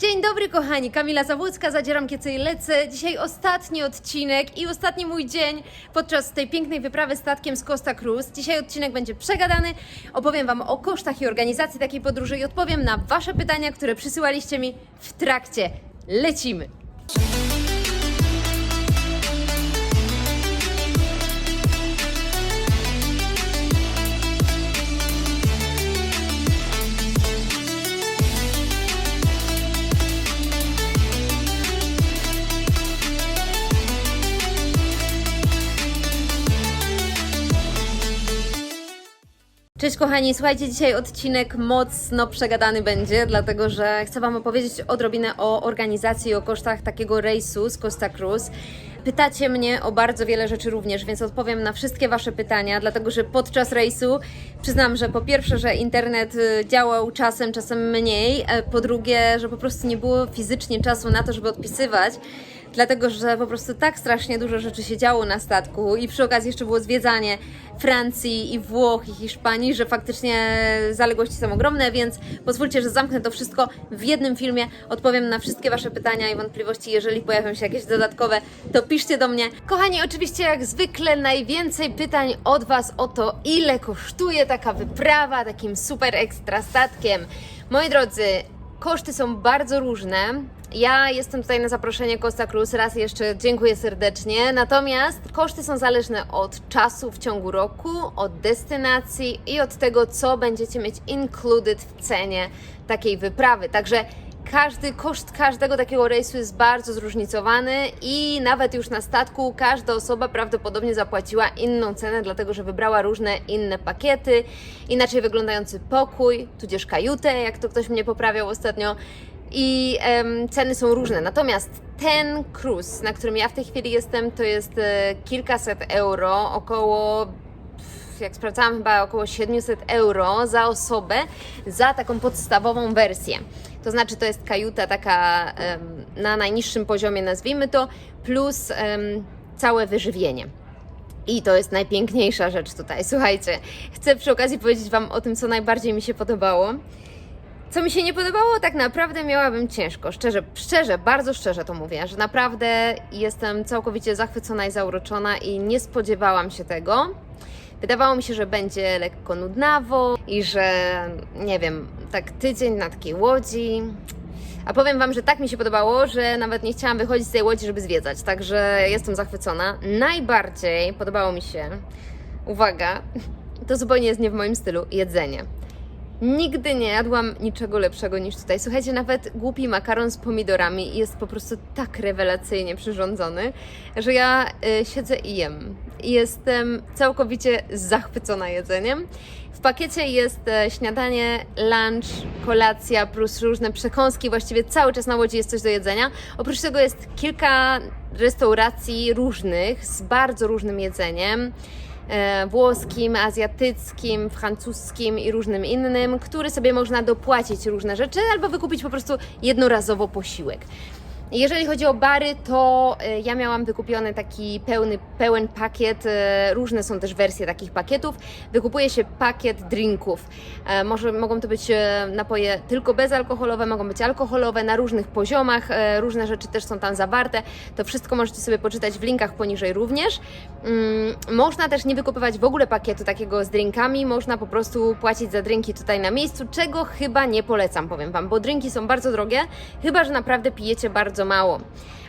Dzień dobry kochani, Kamila Zawódzka, zadzieram kiece i lecę. Dzisiaj ostatni odcinek i ostatni mój dzień podczas tej pięknej wyprawy statkiem z Costa Cruz. Dzisiaj odcinek będzie przegadany, opowiem Wam o kosztach i organizacji takiej podróży i odpowiem na Wasze pytania, które przysyłaliście mi w trakcie. Lecimy! Cześć kochani, słuchajcie, dzisiaj odcinek mocno przegadany będzie, dlatego że chcę Wam opowiedzieć odrobinę o organizacji i o kosztach takiego rejsu z Costa Cruz. Pytacie mnie o bardzo wiele rzeczy również, więc odpowiem na wszystkie Wasze pytania, dlatego że podczas rejsu przyznam, że po pierwsze, że internet y, działał czasem, czasem mniej, e, po drugie, że po prostu nie było fizycznie czasu na to, żeby odpisywać dlatego że po prostu tak strasznie dużo rzeczy się działo na statku i przy okazji jeszcze było zwiedzanie Francji i Włoch i Hiszpanii, że faktycznie zaległości są ogromne, więc pozwólcie, że zamknę to wszystko w jednym filmie, odpowiem na wszystkie Wasze pytania i wątpliwości, jeżeli pojawią się jakieś dodatkowe, to piszcie do mnie. Kochani, oczywiście jak zwykle najwięcej pytań od Was o to, ile kosztuje taka wyprawa takim super ekstra statkiem. Moi drodzy, Koszty są bardzo różne. Ja jestem tutaj na zaproszenie Costa Cruz, raz jeszcze dziękuję serdecznie. Natomiast koszty są zależne od czasu w ciągu roku, od destynacji i od tego, co będziecie mieć included w cenie takiej wyprawy. Także każdy koszt każdego takiego rejsu jest bardzo zróżnicowany i nawet już na statku każda osoba prawdopodobnie zapłaciła inną cenę, dlatego że wybrała różne inne pakiety, inaczej wyglądający pokój, tudzież kajutę, jak to ktoś mnie poprawiał ostatnio. I ceny są różne. Natomiast ten cruise, na którym ja w tej chwili jestem, to jest e, kilkaset euro, około jak sprawdzałam, chyba około 700 euro za osobę za taką podstawową wersję. To znaczy, to jest kajuta taka na najniższym poziomie, nazwijmy to, plus całe wyżywienie. I to jest najpiękniejsza rzecz tutaj. Słuchajcie, chcę przy okazji powiedzieć Wam o tym, co najbardziej mi się podobało. Co mi się nie podobało, tak naprawdę miałabym ciężko. Szczerze, szczerze, bardzo szczerze to mówię, że naprawdę jestem całkowicie zachwycona i zauroczona i nie spodziewałam się tego. Wydawało mi się, że będzie lekko nudnawo i że, nie wiem, tak tydzień na takiej łodzi. A powiem Wam, że tak mi się podobało, że nawet nie chciałam wychodzić z tej łodzi, żeby zwiedzać. Także jestem zachwycona. Najbardziej podobało mi się, uwaga, to zupełnie jest nie w moim stylu, jedzenie. Nigdy nie jadłam niczego lepszego niż tutaj. Słuchajcie, nawet głupi makaron z pomidorami jest po prostu tak rewelacyjnie przyrządzony, że ja y, siedzę i jem. Jestem całkowicie zachwycona jedzeniem. W pakiecie jest e, śniadanie, lunch, kolacja plus różne przekąski. Właściwie cały czas na łodzi jest coś do jedzenia. Oprócz tego jest kilka restauracji różnych z bardzo różnym jedzeniem włoskim, azjatyckim, francuskim i różnym innym, który sobie można dopłacić różne rzeczy albo wykupić po prostu jednorazowo posiłek. Jeżeli chodzi o bary, to e, ja miałam wykupiony taki pełny, pełen pakiet. e, Różne są też wersje takich pakietów. Wykupuje się pakiet drinków. E, Może mogą to być napoje tylko bezalkoholowe, mogą być alkoholowe na różnych poziomach. Różne rzeczy też są tam zawarte. To wszystko możecie sobie poczytać w linkach poniżej również. Mm, Można też nie wykupywać w ogóle pakietu takiego z drinkami. Można po prostu płacić za drinki tutaj na miejscu, czego chyba nie polecam, powiem Wam, bo drinki są bardzo drogie, chyba że naprawdę pijecie bardzo mało.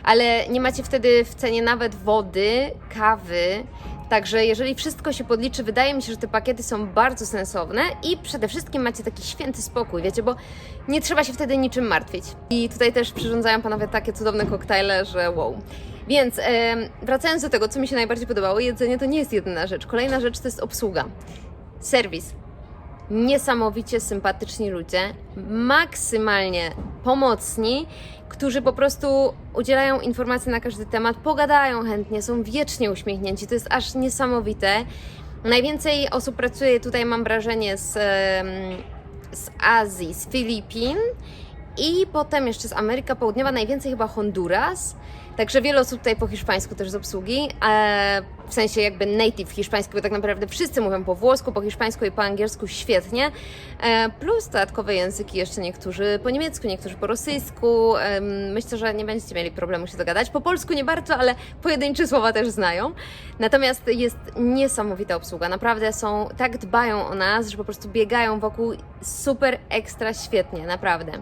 Ale nie macie wtedy w cenie nawet wody, kawy. Także jeżeli wszystko się podliczy, wydaje mi się, że te pakiety są bardzo sensowne i przede wszystkim macie taki święty spokój, wiecie, bo nie trzeba się wtedy niczym martwić. I tutaj też przyrządzają panowie takie cudowne koktajle, że wow. Więc em, wracając do tego, co mi się najbardziej podobało, jedzenie to nie jest jedyna rzecz. Kolejna rzecz to jest obsługa. Serwis niesamowicie sympatyczni ludzie, maksymalnie pomocni, którzy po prostu udzielają informacji na każdy temat, pogadają chętnie, są wiecznie uśmiechnięci. To jest aż niesamowite. Najwięcej osób pracuje tutaj, mam wrażenie, z, z Azji, z Filipin i potem jeszcze z Ameryka Południowa, najwięcej chyba Honduras. Także wiele osób tutaj po hiszpańsku też z obsługi. E, w sensie jakby native hiszpański, bo tak naprawdę wszyscy mówią po włosku, po hiszpańsku i po angielsku świetnie, e, plus dodatkowe języki jeszcze niektórzy po niemiecku, niektórzy po rosyjsku. Myślę, że nie będziecie mieli problemu się dogadać. Po polsku nie bardzo, ale pojedyncze słowa też znają. Natomiast jest niesamowita obsługa. Naprawdę są, tak dbają o nas, że po prostu biegają wokół super ekstra świetnie, naprawdę.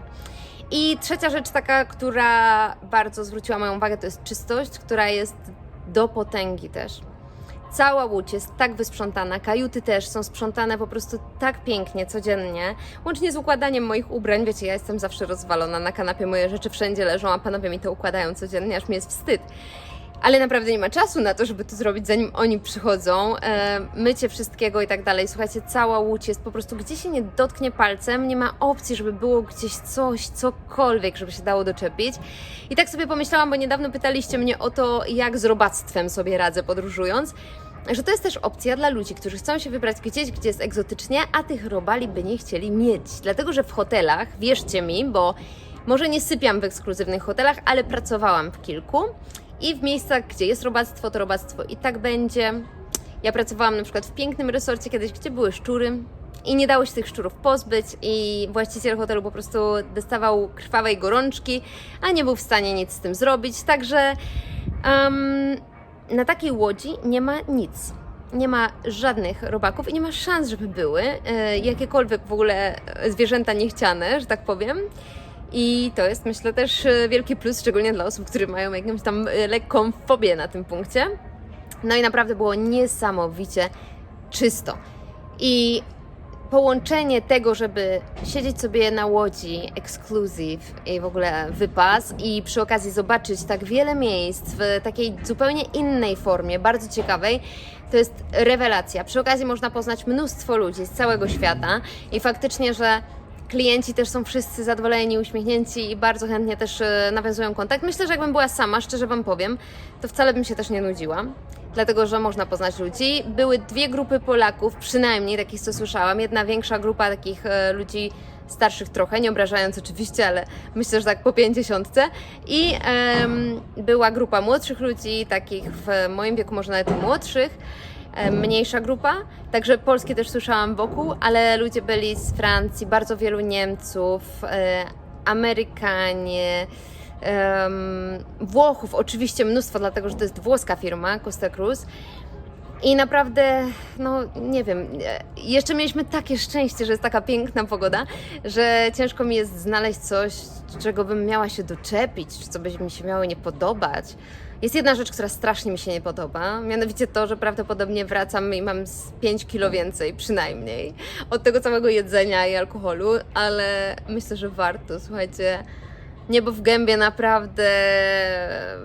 I trzecia rzecz taka, która bardzo zwróciła moją uwagę, to jest czystość, która jest do potęgi też. Cała łódź jest tak wysprzątana, kajuty też są sprzątane po prostu tak pięknie, codziennie, łącznie z układaniem moich ubrań. Wiecie, ja jestem zawsze rozwalona na kanapie, moje rzeczy wszędzie leżą, a panowie mi to układają codziennie, aż mi jest wstyd. Ale naprawdę nie ma czasu na to, żeby to zrobić, zanim oni przychodzą. E, mycie wszystkiego i tak dalej. Słuchajcie, cała łódź jest po prostu, gdzie się nie dotknie palcem, nie ma opcji, żeby było gdzieś coś, cokolwiek, żeby się dało doczepić. I tak sobie pomyślałam, bo niedawno pytaliście mnie o to, jak z robactwem sobie radzę podróżując że to jest też opcja dla ludzi, którzy chcą się wybrać gdzieś, gdzie jest egzotycznie, a tych robali by nie chcieli mieć. Dlatego, że w hotelach, wierzcie mi, bo może nie sypiam w ekskluzywnych hotelach, ale pracowałam w kilku i w miejscach, gdzie jest robactwo, to robactwo i tak będzie. Ja pracowałam na przykład w pięknym resorcie kiedyś, gdzie były szczury i nie dało się tych szczurów pozbyć i właściciel hotelu po prostu dostawał krwawej gorączki, a nie był w stanie nic z tym zrobić, także em, na takiej łodzi nie ma nic. Nie ma żadnych robaków i nie ma szans, żeby były e, jakiekolwiek w ogóle e, zwierzęta niechciane, że tak powiem. I to jest myślę też e, wielki plus, szczególnie dla osób, które mają jakąś tam e, lekką fobię na tym punkcie. No i naprawdę było niesamowicie czysto. I połączenie tego, żeby siedzieć sobie na łodzi exclusive i w ogóle wypas i przy okazji zobaczyć tak wiele miejsc w takiej zupełnie innej formie, bardzo ciekawej, to jest rewelacja. Przy okazji można poznać mnóstwo ludzi z całego świata i faktycznie, że klienci też są wszyscy zadowoleni, uśmiechnięci i bardzo chętnie też e, nawiązują kontakt. Myślę, że jakbym była sama, szczerze Wam powiem, to wcale bym się też nie nudziła, dlatego że można poznać ludzi. Były dwie grupy Polaków, przynajmniej takich, co słyszałam. Jedna większa grupa takich e, ludzi starszych trochę, nie obrażając oczywiście, ale myślę, że tak po pięćdziesiątce. I była grupa młodszych ludzi, takich w moim wieku, może nawet młodszych mniejsza grupa. Także Polskie też słyszałam wokół, ale ludzie byli z Francji, bardzo wielu Niemców, e, Amerykanie, Włochów, oczywiście mnóstwo, dlatego że to jest włoska firma Costa Cruz. I naprawdę, no nie wiem, e, jeszcze mieliśmy takie szczęście, że jest taka piękna pogoda, że ciężko mi jest znaleźć coś, czego bym miała się doczepić, czy co by mi się miało nie podobać. Jest jedna rzecz, która strasznie mi się nie podoba, mianowicie to, że prawdopodobnie wracam i mam z 5 kilo więcej przynajmniej od tego całego jedzenia i alkoholu, ale myślę, że warto, słuchajcie. Niebo w gębie naprawdę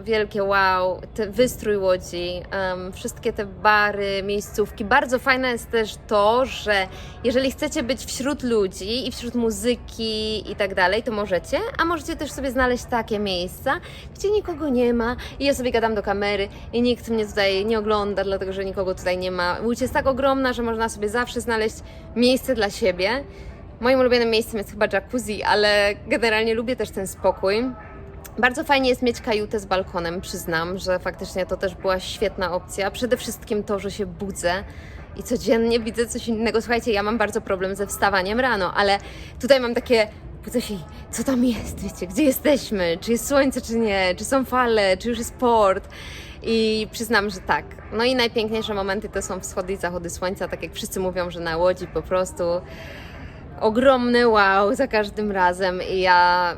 wielkie wow, te wystrój łodzi, em, wszystkie te bary, miejscówki. Bardzo fajne jest też to, że jeżeli chcecie być wśród ludzi i wśród muzyki i tak dalej, to możecie, a możecie też sobie znaleźć takie miejsca, gdzie nikogo nie ma i ja sobie gadam do kamery i nikt mnie tutaj nie ogląda, dlatego że nikogo tutaj nie ma. Łódź jest tak ogromna, że można sobie zawsze znaleźć miejsce dla siebie. Moim ulubionym miejscem jest chyba jacuzzi, ale generalnie lubię też ten spokój. Bardzo fajnie jest mieć kajutę z balkonem, przyznam, że faktycznie to też była świetna opcja. Przede wszystkim to, że się budzę i codziennie widzę coś innego. Słuchajcie, ja mam bardzo problem ze wstawaniem rano, ale tutaj mam takie budzę się, co tam jest, wiecie, gdzie jesteśmy, czy jest słońce, czy nie, czy są fale, czy już jest port. I przyznam, że tak. No i najpiękniejsze momenty to są wschody i zachody słońca, tak jak wszyscy mówią, że na łodzi po prostu ogromny wow za każdym razem i ja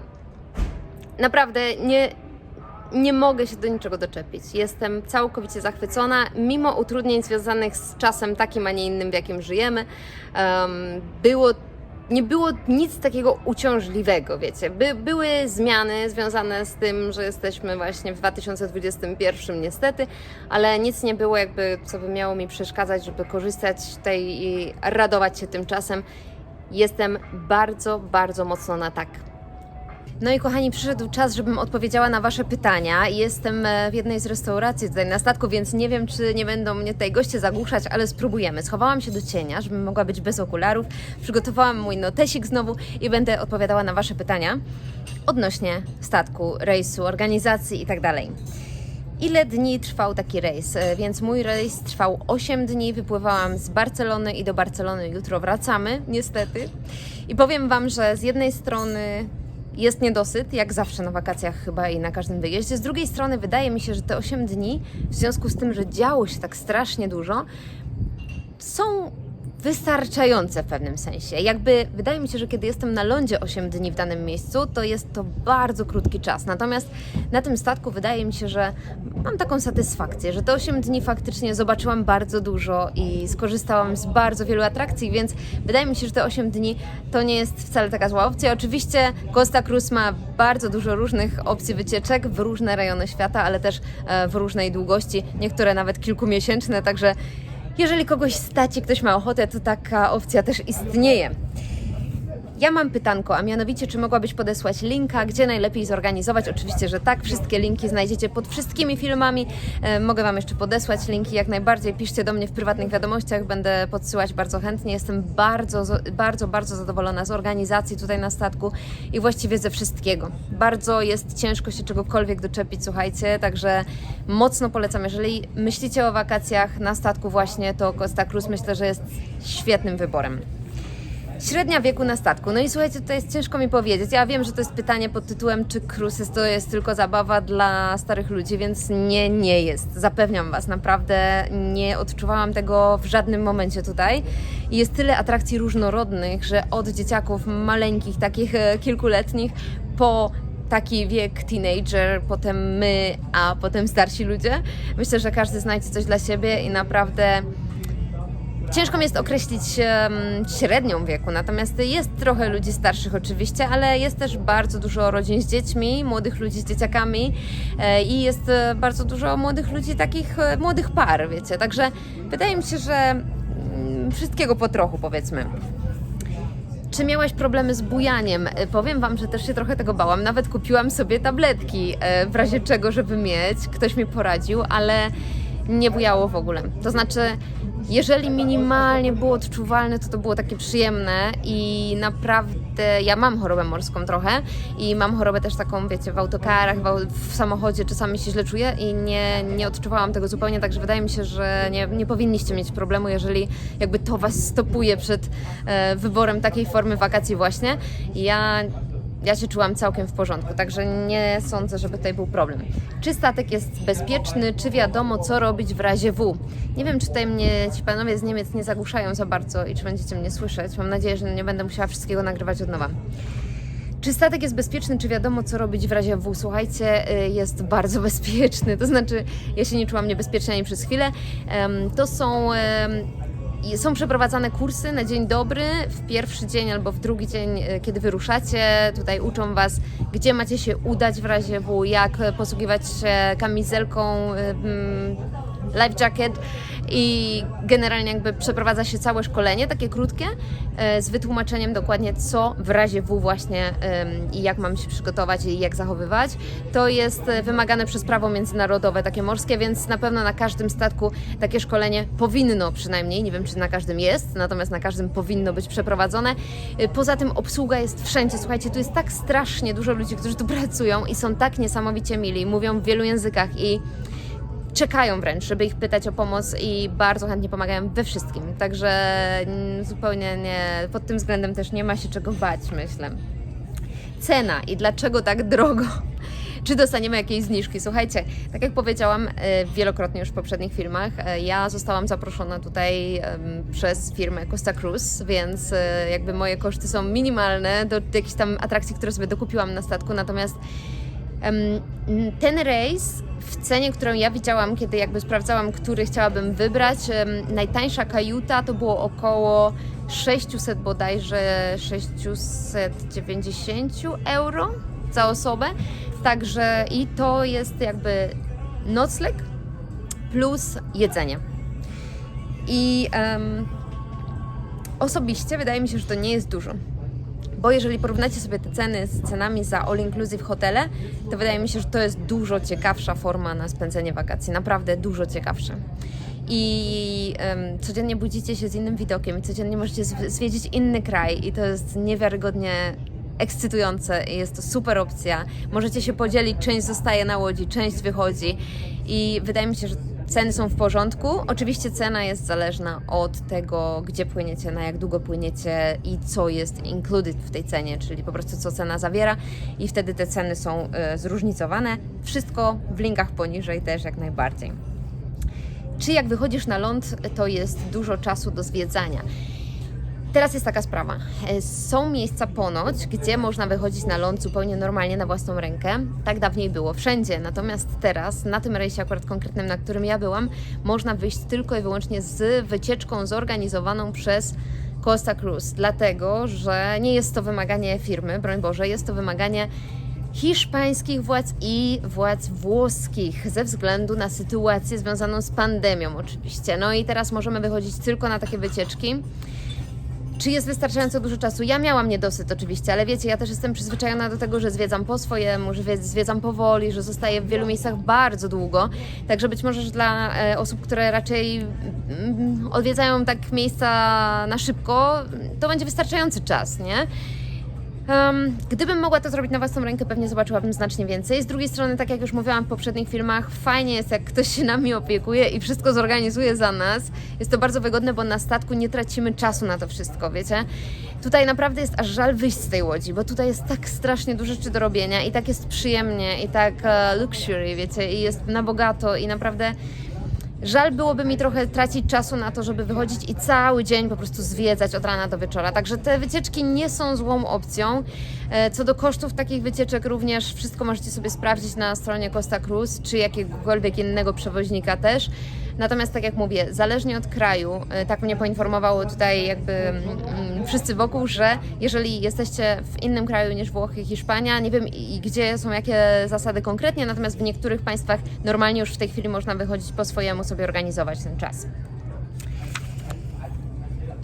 naprawdę nie, nie mogę się do niczego doczepić. Jestem całkowicie zachwycona, mimo utrudnień związanych z czasem takim, a nie innym, w jakim żyjemy. em, było nie było nic takiego uciążliwego, wiecie. By, były zmiany związane z tym, że jesteśmy właśnie w 2021 niestety, ale nic nie było jakby, co by miało mi przeszkadzać, żeby korzystać tej i radować się tym czasem. Jestem bardzo, bardzo mocno na tak. No i kochani, przyszedł czas, żebym odpowiedziała na Wasze pytania. Jestem e, w jednej z restauracji tutaj na statku, więc nie wiem, czy nie będą mnie tutaj goście zagłuszać, ale spróbujemy. Schowałam się do cienia, żebym mogła być bez okularów. Przygotowałam mój notesik znowu i będę odpowiadała na Wasze pytania odnośnie statku, rejsu, organizacji i tak. Ile dni trwał taki rejs? E, Więc mój rejs trwał 8 dni. Wypływałam z Barcelony i do Barcelony jutro wracamy, niestety. I powiem Wam, że z jednej strony jest niedosyt, jak zawsze na wakacjach chyba i na każdym wyjeździe. Z drugiej strony wydaje mi się, że te 8 dni, w związku z tym, że działo się tak strasznie dużo, są wystarczające w pewnym sensie. Jakby wydaje mi się, że kiedy jestem na lądzie 8 dni w danym miejscu, to jest to bardzo krótki czas. Natomiast na tym statku wydaje mi się, że mam taką satysfakcję, że te 8 dni faktycznie zobaczyłam bardzo dużo i skorzystałam z bardzo wielu atrakcji, więc wydaje mi się, że te 8 dni to nie jest wcale taka zła opcja. Oczywiście Costa Cruz ma bardzo dużo różnych opcji wycieczek w różne rejony świata, ale też e, w różnej długości, niektóre nawet kilkumiesięczne, także jeżeli kogoś stać i ktoś ma ochotę, to taka opcja też istnieje. Ja mam pytanko, a mianowicie, czy mogłabyś podesłać linka, gdzie najlepiej zorganizować? Oczywiście, że tak. Wszystkie linki znajdziecie pod wszystkimi filmami. E, mogę Wam jeszcze podesłać linki jak najbardziej. Piszcie do mnie w prywatnych wiadomościach, będę podsyłać bardzo chętnie. Jestem bardzo, zo- bardzo, bardzo zadowolona z organizacji tutaj na statku i właściwie ze wszystkiego. Bardzo jest ciężko się czegokolwiek doczepić, słuchajcie, także mocno polecam. Jeżeli myślicie o wakacjach na statku właśnie, to Costa Cruz myślę, że jest świetnym wyborem. Średnia wieku na statku. No i słuchajcie, tutaj jest ciężko mi powiedzieć. Ja wiem, że to jest pytanie pod tytułem, czy cruises to jest tylko zabawa dla starych ludzi, więc nie, nie jest. Zapewniam Was, naprawdę nie odczuwałam tego w żadnym momencie tutaj. Jest tyle atrakcji różnorodnych, że od dzieciaków maleńkich, takich e, kilkuletnich, po taki wiek teenager, potem my, a potem starsi ludzie. Myślę, że każdy znajdzie coś dla siebie i naprawdę Ciężko jest określić średnią wieku, natomiast jest trochę ludzi starszych oczywiście, ale jest też bardzo dużo rodzin z dziećmi, młodych ludzi z dzieciakami e, i jest e, bardzo dużo młodych ludzi, takich e, młodych par, wiecie. Także wydaje mi się, że mm, wszystkiego po trochu powiedzmy. Czy miałaś problemy z bujaniem? Powiem Wam, że też się trochę tego bałam. Nawet kupiłam sobie tabletki w razie czego, żeby mieć. Ktoś mi poradził, ale nie bujało w ogóle. To znaczy, jeżeli minimalnie było odczuwalne, to to było takie przyjemne i naprawdę ja mam chorobę morską trochę i mam chorobę też taką, wiecie, w autokarach, w, samochodzie czasami się źle czuję i nie, nie odczuwałam tego zupełnie, także wydaje mi się, że nie, nie powinniście mieć problemu, jeżeli jakby to Was stopuje przed e, wyborem takiej formy wakacji właśnie. Ja ja się czułam całkiem w porządku, także nie sądzę, żeby tutaj był problem. Czy statek jest bezpieczny, czy wiadomo, co robić w razie W? Nie wiem, czy tutaj mnie ci panowie z Niemiec nie zagłuszają za bardzo i czy będziecie mnie słyszeć. Mam nadzieję, że nie będę musiała wszystkiego nagrywać od nowa. Czy statek jest bezpieczny, czy wiadomo, co robić w razie W? Słuchajcie, y, jest bardzo bezpieczny. To znaczy, ja się nie czułam niebezpiecznie ani przez chwilę. To są. Są przeprowadzane kursy na dzień dobry, w pierwszy dzień albo w drugi dzień, e, kiedy wyruszacie. Tutaj uczą Was, gdzie macie się udać w razie W, jak posługiwać się kamizelką, e, life jacket i generalnie jakby przeprowadza się całe szkolenie, takie krótkie, e, z wytłumaczeniem dokładnie co w razie W właśnie i jak mam się przygotować i jak zachowywać. To jest e, wymagane przez prawo międzynarodowe, takie morskie, więc na pewno na każdym statku takie szkolenie powinno przynajmniej, nie wiem czy na każdym jest, natomiast na każdym powinno być przeprowadzone. E, Poza tym obsługa jest wszędzie, słuchajcie, tu jest tak strasznie dużo ludzi, którzy tu pracują i są tak niesamowicie mili, mówią w wielu językach i czekają wręcz, żeby ich pytać o pomoc i bardzo chętnie pomagają we wszystkim. Także mm, zupełnie nie, pod tym względem też nie ma się czego bać, myślę. Cena i dlaczego tak drogo? Czy dostaniemy jakieś zniżki? Słuchajcie, tak jak powiedziałam e, wielokrotnie już w poprzednich filmach, e, ja zostałam zaproszona tutaj przez firmę Costa Cruz, więc e, jakby moje koszty są minimalne do jakichś tam atrakcji, które sobie dokupiłam na statku, natomiast Ten rejs w cenie, którą ja widziałam, kiedy jakby sprawdzałam, który chciałabym wybrać, najtańsza kajuta to było około 600 bodajże 690 euro za osobę. Także i to jest jakby nocleg plus jedzenie. I em, osobiście wydaje mi się, że to nie jest dużo. Bo jeżeli porównacie sobie te ceny z cenami za all inclusive hotele, to wydaje mi się, że to jest dużo ciekawsza forma na spędzenie wakacji. Naprawdę dużo ciekawsza. I em, codziennie budzicie się z innym widokiem i codziennie możecie zw- zwiedzić inny kraj i to jest niewiarygodnie ekscytujące i jest to super opcja. Możecie się podzielić, część zostaje na łodzi, część wychodzi i wydaje mi się, że ceny są w porządku. Oczywiście cena jest zależna od tego, gdzie płyniecie, na jak długo płyniecie i co jest included w tej cenie, czyli po prostu co cena zawiera i wtedy te ceny są e, zróżnicowane. Wszystko w linkach poniżej też jak najbardziej. Czy jak wychodzisz na ląd, to jest dużo czasu do zwiedzania? Teraz jest taka sprawa. E, Są miejsca ponoć, gdzie można wychodzić na ląd zupełnie normalnie na własną rękę. Tak dawniej było wszędzie. Natomiast teraz, na tym rejsie akurat konkretnym, na którym ja byłam, można wyjść tylko i wyłącznie z wycieczką zorganizowaną przez Costa Cruz. Dlatego, że nie jest to wymaganie firmy, broń Boże, jest to wymaganie hiszpańskich władz i władz włoskich ze względu na sytuację związaną z pandemią oczywiście. No i teraz możemy wychodzić tylko na takie wycieczki. Czy jest wystarczająco dużo czasu? Ja miałam niedosyt oczywiście, ale wiecie, ja też jestem przyzwyczajona do tego, że zwiedzam po swojemu, że wie- zwiedzam powoli, że zostaję w wielu miejscach bardzo długo. Także być może, że dla e, osób, które raczej mm, odwiedzają tak miejsca na szybko, to będzie wystarczający czas, nie? Um, gdybym mogła to zrobić na własną rękę, pewnie zobaczyłabym znacznie więcej. Z drugiej strony, tak jak już mówiłam w poprzednich filmach, fajnie jest, jak ktoś się nami opiekuje i wszystko zorganizuje za nas. Jest to bardzo wygodne, bo na statku nie tracimy czasu na to wszystko, wiecie? Tutaj naprawdę jest aż żal wyjść z tej łodzi, bo tutaj jest tak strasznie dużo rzeczy do robienia i tak jest przyjemnie i tak e, luxury, wiecie, i jest na bogato i naprawdę Żal byłoby mi trochę tracić czasu na to, żeby wychodzić i cały dzień po prostu zwiedzać od rana do wieczora. Także te wycieczki nie są złą opcją. E, Co do kosztów takich wycieczek, również wszystko możecie sobie sprawdzić na stronie Costa Cruz czy jakiegokolwiek innego przewoźnika też. Natomiast tak jak mówię, zależnie od kraju, e, tak mnie poinformowało tutaj jakby mm, mm, wszyscy wokół, że jeżeli jesteście w innym kraju niż Włochy, Hiszpania, nie wiem i gdzie są jakie zasady konkretnie, natomiast w niektórych państwach normalnie już w tej chwili można wychodzić po swojemu, sobie organizować ten czas.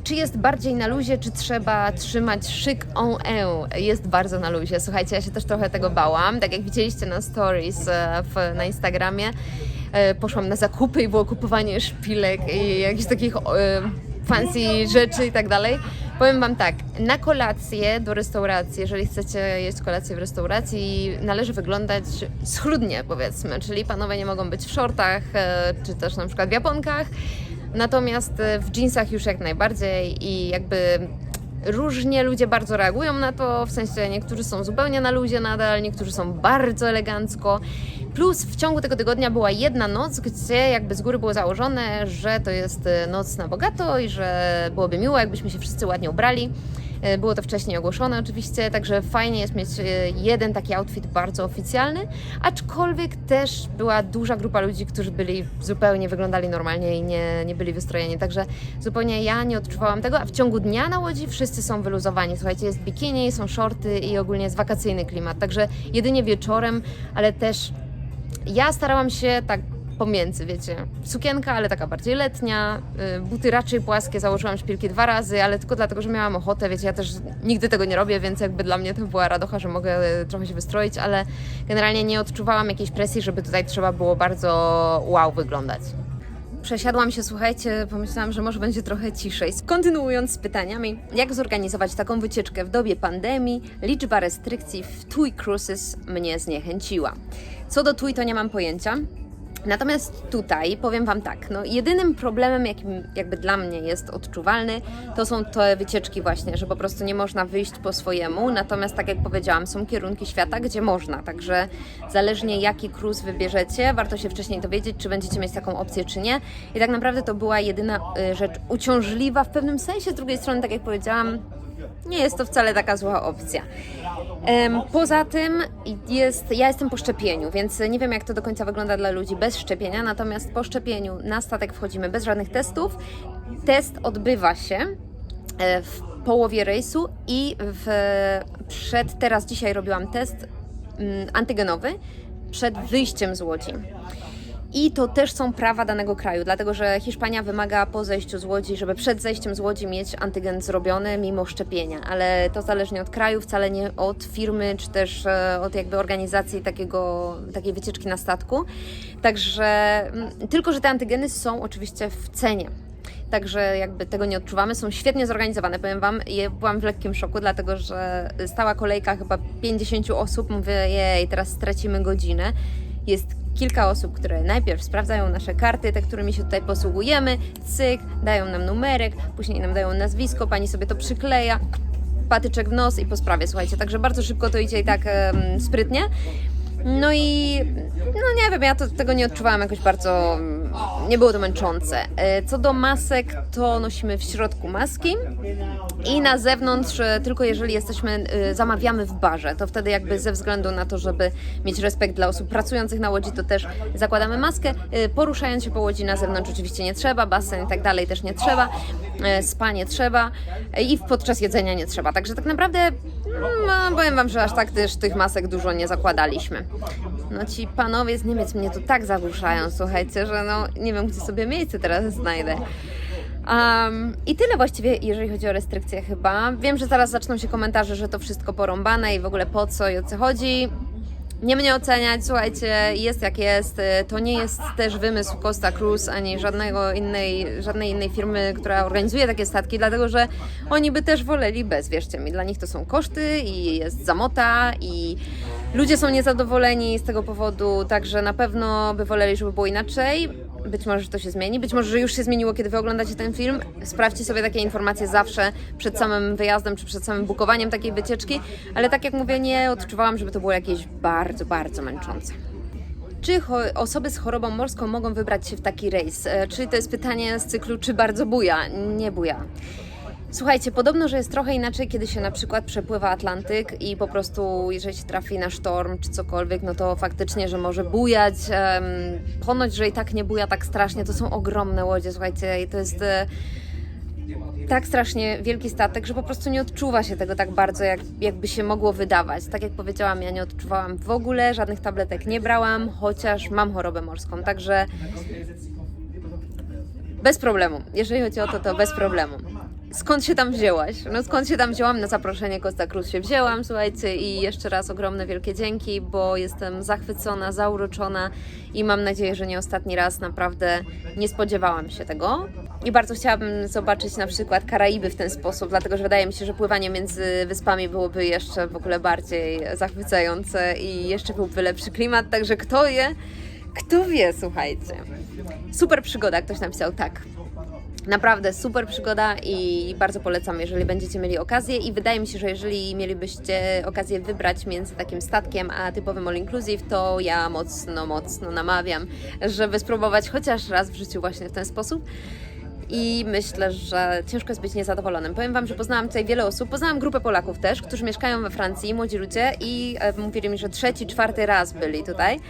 Czy jest bardziej na luzie, czy trzeba trzymać szyk en eu? Jest bardzo na luzie. Słuchajcie, ja się też trochę tego bałam. Tak jak widzieliście na stories e, w, na Instagramie, poszłam na zakupy i było kupowanie szpilek i jakichś takich e, fancy rzeczy i tak dalej. Powiem Wam tak, na kolację do restauracji, jeżeli chcecie jeść kolację w restauracji, należy wyglądać schludnie, powiedzmy, czyli panowie nie mogą być w shortach, e, czy też na przykład w japonkach, Natomiast e, w jeansach już jak najbardziej i jakby różnie ludzie bardzo reagują na to, w sensie niektórzy są zupełnie na luzie nadal, niektórzy są bardzo elegancko. Plus w ciągu tego tygodnia była jedna noc, gdzie jakby z góry było założone, że to jest e, noc na bogato i że byłoby miło, jakbyśmy się wszyscy ładnie ubrali. E, Było to wcześniej ogłoszone oczywiście, także fajnie jest mieć e, jeden taki outfit bardzo oficjalny, aczkolwiek też była duża grupa ludzi, którzy byli zupełnie wyglądali normalnie i nie, nie byli wystrojeni, także zupełnie ja nie odczuwałam tego, a w ciągu dnia na Łodzi wszyscy są wyluzowani. Słuchajcie, jest bikini, są shorty i ogólnie jest wakacyjny klimat, także jedynie wieczorem, ale też ja starałam się tak pomiędzy, wiecie, sukienka, ale taka bardziej letnia, y, buty raczej płaskie, założyłam szpilki dwa razy, ale tylko dlatego, że miałam ochotę, wiecie, ja też nigdy tego nie robię, więc jakby dla mnie to była radocha, że mogę y, trochę się wystroić, ale generalnie nie odczuwałam jakiejś presji, żeby tutaj trzeba było bardzo wow wyglądać. Przesiadłam się, słuchajcie, pomyślałam, że może będzie trochę ciszej. Kontynuując z pytaniami, jak zorganizować taką wycieczkę w dobie pandemii, liczba restrykcji w TUI Cruises mnie zniechęciła. Co do TUI to nie mam pojęcia. Natomiast tutaj powiem Wam tak, no jedynym problemem, jakim jakby dla mnie jest odczuwalny, to są te wycieczki właśnie, że po prostu nie można wyjść po swojemu, natomiast tak jak powiedziałam, są kierunki świata, gdzie można, także zależnie jaki cruise wybierzecie, warto się wcześniej dowiedzieć, czy będziecie mieć taką opcję, czy nie. I tak naprawdę to była jedyna y, rzecz uciążliwa w pewnym sensie, z drugiej strony, tak jak powiedziałam, nie jest to wcale taka zła opcja. Poza tym jest, ja jestem po szczepieniu, więc nie wiem jak to do końca wygląda dla ludzi bez szczepienia, natomiast po szczepieniu na statek wchodzimy bez żadnych testów. Test odbywa się e, w połowie rejsu i w, przed, teraz dzisiaj robiłam test mm, antygenowy przed wyjściem z Łodzi. I to też są prawa danego kraju, dlatego że Hiszpania wymaga po zejściu z Łodzi, żeby przed zejściem z Łodzi mieć antygen zrobiony mimo szczepienia, ale to zależnie od kraju, wcale nie od firmy, czy też e, od jakby organizacji takiego, takiej wycieczki na statku. Także mm, tylko, że te antygeny są oczywiście w cenie. Także jakby tego nie odczuwamy. Są świetnie zorganizowane, powiem Wam. Ja byłam w lekkim szoku, dlatego że stała kolejka chyba 50 osób. Mówię, jej, teraz stracimy godzinę. Jest kilka osób, które najpierw sprawdzają nasze karty, te, którymi się tutaj posługujemy, cyk, dają nam numerek, później nam dają nazwisko, pani sobie to przykleja, patyczek w nos i po sprawie, słuchajcie. Także bardzo szybko to idzie i tak em, sprytnie. No i no nie wiem, ja to, tego nie odczuwałam jakoś bardzo, nie było to męczące. E, Co do masek, to nosimy w środku maski i na zewnątrz, e, tylko jeżeli jesteśmy, e, zamawiamy w barze, to wtedy jakby ze względu na to, żeby mieć respekt dla osób pracujących na łodzi, to też zakładamy maskę. Poruszając się po łodzi na zewnątrz oczywiście nie trzeba, basen i tak dalej też nie trzeba, spa nie trzeba i podczas jedzenia nie trzeba. Także tak naprawdę no, powiem Wam, że aż tak też tych masek dużo nie zakładaliśmy. No ci panowie z Niemiec mnie tu tak zagłuszają, słuchajcie, że no nie wiem, gdzie sobie miejsce teraz znajdę. Um, I tyle właściwie, jeżeli chodzi o restrykcje chyba. Wiem, że zaraz zaczną się komentarze, że to wszystko porąbane i w ogóle po co i o co chodzi. Nie mnie oceniać, słuchajcie, jest jak jest. To nie jest też wymysł Costa Cruz ani żadnego innej, żadnej innej firmy, która organizuje takie statki, dlatego że oni by też woleli bez, wierzcie mi. Dla nich to są koszty i jest zamota i ludzie są niezadowoleni z tego powodu, także na pewno by woleli, żeby było inaczej. Być może że to się zmieni, być może że już się zmieniło, kiedy wy oglądacie ten film. Sprawdźcie sobie takie informacje zawsze przed samym wyjazdem czy przed samym bukowaniem takiej wycieczki, ale tak jak mówię, nie odczuwałam, żeby to było jakieś bardzo, bardzo męczące. Czy osoby z chorobą morską mogą wybrać się w taki rejs? E, Czyli to jest pytanie z cyklu, czy bardzo buja? Nie buja. Słuchajcie, podobno, że jest trochę inaczej, kiedy się na przykład przepływa Atlantyk i po prostu, jeżeli się trafi na sztorm czy cokolwiek, no to faktycznie, że może bujać. Um, ponoć, że i tak nie buja tak strasznie. To są ogromne łodzie, słuchajcie, i to jest. E, tak strasznie wielki statek, że po prostu nie odczuwa się tego tak bardzo, jak, jakby się mogło wydawać. Tak jak powiedziałam, ja nie odczuwałam w ogóle, żadnych tabletek nie brałam, chociaż mam chorobę morską, także bez problemu. Jeżeli chodzi o to, to bez problemu. Skąd się tam wzięłaś? No skąd się tam wzięłam? Na zaproszenie Costa Cruz się wzięłam, słuchajcie, i jeszcze raz ogromne wielkie dzięki, bo jestem zachwycona, zauroczona i mam nadzieję, że nie ostatni raz. Naprawdę nie spodziewałam się tego. I bardzo chciałabym zobaczyć na przykład Karaiby w ten sposób, dlatego że wydaje mi się, że pływanie między wyspami byłoby jeszcze w ogóle bardziej zachwycające i jeszcze byłby lepszy klimat, także kto wie, kto wie, słuchajcie. Super przygoda, ktoś napisał tak. Naprawdę super przygoda i bardzo polecam, jeżeli będziecie mieli okazję. I wydaje mi się, że jeżeli mielibyście okazję wybrać między takim statkiem a typowym all inclusive, to ja mocno, mocno namawiam, żeby spróbować chociaż raz w życiu właśnie w ten sposób. I myślę, że ciężko jest być niezadowolonym. Powiem Wam, że poznałam tutaj wiele osób. Poznałam grupę Polaków też, którzy mieszkają we Francji, młodzi ludzie, i e, mówili mi, że trzeci, czwarty raz byli tutaj.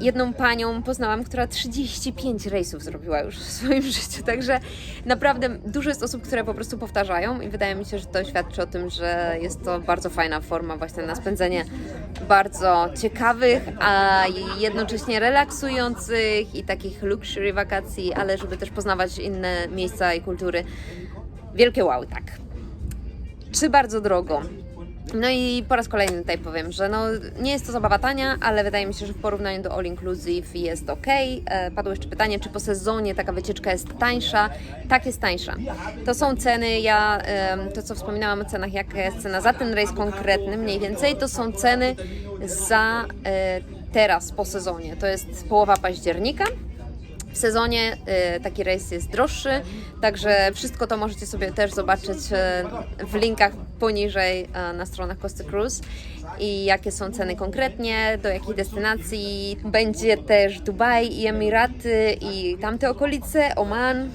Jedną panią poznałam, która 35 rejsów zrobiła już w swoim życiu, także naprawdę dużo jest osób, które po prostu powtarzają i wydaje mi się, że to świadczy o tym, że jest to bardzo fajna forma właśnie na spędzenie bardzo ciekawych, a jednocześnie relaksujących i takich luxury wakacji, ale żeby też poznawać inne miejsca i kultury. Wielkie wow, tak. Czy bardzo drogo? No i po raz kolejny tutaj powiem, że no, nie jest to zabawa tania, ale wydaje mi się, że w porównaniu do All Inclusive jest ok. E, padło jeszcze pytanie, czy po sezonie taka wycieczka jest tańsza? Tak, jest tańsza. To są ceny, ja to co wspominałam o cenach, jaka jest cena za ten rejs konkretny mniej więcej, to są ceny za e, teraz po sezonie. To jest połowa października. W sezonie y, taki rejs jest droższy, także wszystko to możecie sobie też zobaczyć y, w linkach poniżej y, na stronach Costa Cruz i jakie są ceny konkretnie, do jakiej destynacji. Będzie też Dubaj i Emiraty i tamte okolice, Oman.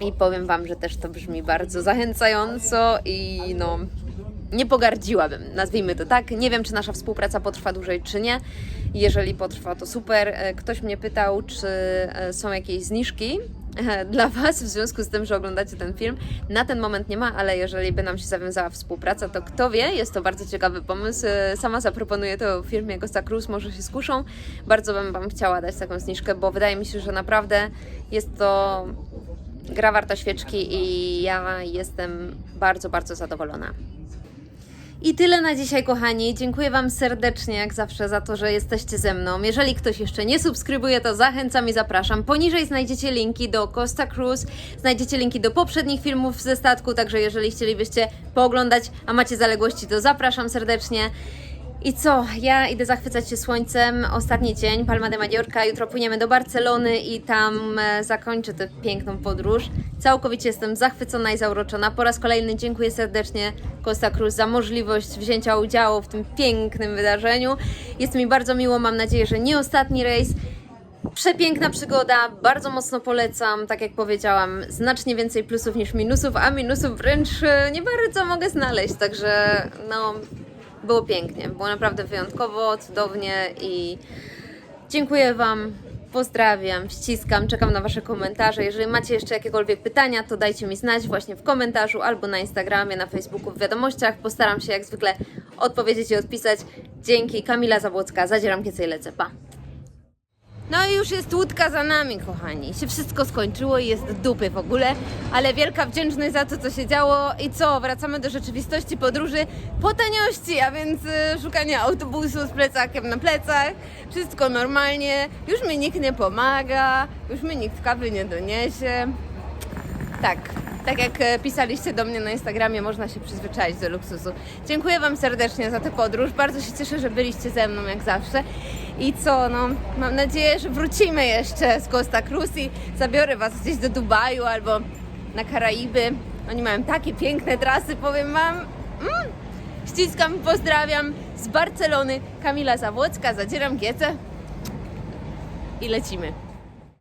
I powiem Wam, że też to brzmi bardzo zachęcająco i no nie pogardziłabym, nazwijmy to tak. Nie wiem, czy nasza współpraca potrwa dłużej, czy nie. Jeżeli potrwa, to super. E, Ktoś mnie pytał, czy e, są jakieś zniżki e, dla Was w związku z tym, że oglądacie ten film. Na ten moment nie ma, ale jeżeli by nam się zawiązała współpraca, to kto wie, jest to bardzo ciekawy pomysł. Sama zaproponuję to firmie Costa Cruz, może się skuszą. Bardzo bym Wam chciała dać taką zniżkę, bo wydaje mi się, że naprawdę jest to gra warta świeczki i ja jestem bardzo, bardzo zadowolona. I tyle na dzisiaj, kochani. Dziękuję Wam serdecznie, jak zawsze, za to, że jesteście ze mną. Jeżeli ktoś jeszcze nie subskrybuje, to zachęcam i zapraszam. Poniżej znajdziecie linki do Costa Cruz, znajdziecie linki do poprzednich filmów ze statku, także jeżeli chcielibyście pooglądać, a macie zaległości, to zapraszam serdecznie. I co? Ja idę zachwycać się słońcem. Ostatni dzień, Palma de Mallorca. Jutro płyniemy do Barcelony i tam e, zakończę tę piękną podróż. Całkowicie jestem zachwycona i zauroczona. Po raz kolejny dziękuję serdecznie Costa Cruz za możliwość wzięcia udziału w tym pięknym wydarzeniu. Jest mi bardzo miło, mam nadzieję, że nie ostatni rejs. Przepiękna przygoda, bardzo mocno polecam. Tak jak powiedziałam, znacznie więcej plusów niż minusów, a minusów wręcz e, nie bardzo mogę znaleźć. Także no, było pięknie, było naprawdę wyjątkowo, cudownie i dziękuję Wam. Pozdrawiam, ściskam, czekam na Wasze komentarze. Jeżeli macie jeszcze jakiekolwiek pytania, to dajcie mi znać właśnie w komentarzu albo na Instagramie, na Facebooku, w wiadomościach. Postaram się jak zwykle odpowiedzieć i odpisać. Dzięki, Kamila Zabłocka, zadzieram kiece i lecę, pa! No i już jest łódka za nami, kochani. Się wszystko skończyło i jest dupy w ogóle, ale wielka wdzięczność za to, co się działo. I co? Wracamy do rzeczywistości podróży po taniości, a więc y, szukanie autobusu z plecakiem na plecach. Wszystko normalnie. Już mi nikt nie pomaga, już mi nikt kawy nie doniesie. Tak, tak jak e, pisaliście do mnie na Instagramie, można się przyzwyczaić do luksusu. Dziękuję Wam serdecznie za tę podróż. Bardzo się cieszę, że byliście ze mną jak zawsze. I co, no, mam nadzieję, że wrócimy jeszcze z Costa Cruz i zabiorę Was gdzieś do Dubaju albo na Karaiby. Oni mają takie piękne trasy, powiem Wam. Mm. Ściskam, pozdrawiam z Barcelony. Kamila Zawłocka, zadzieram giecę i lecimy.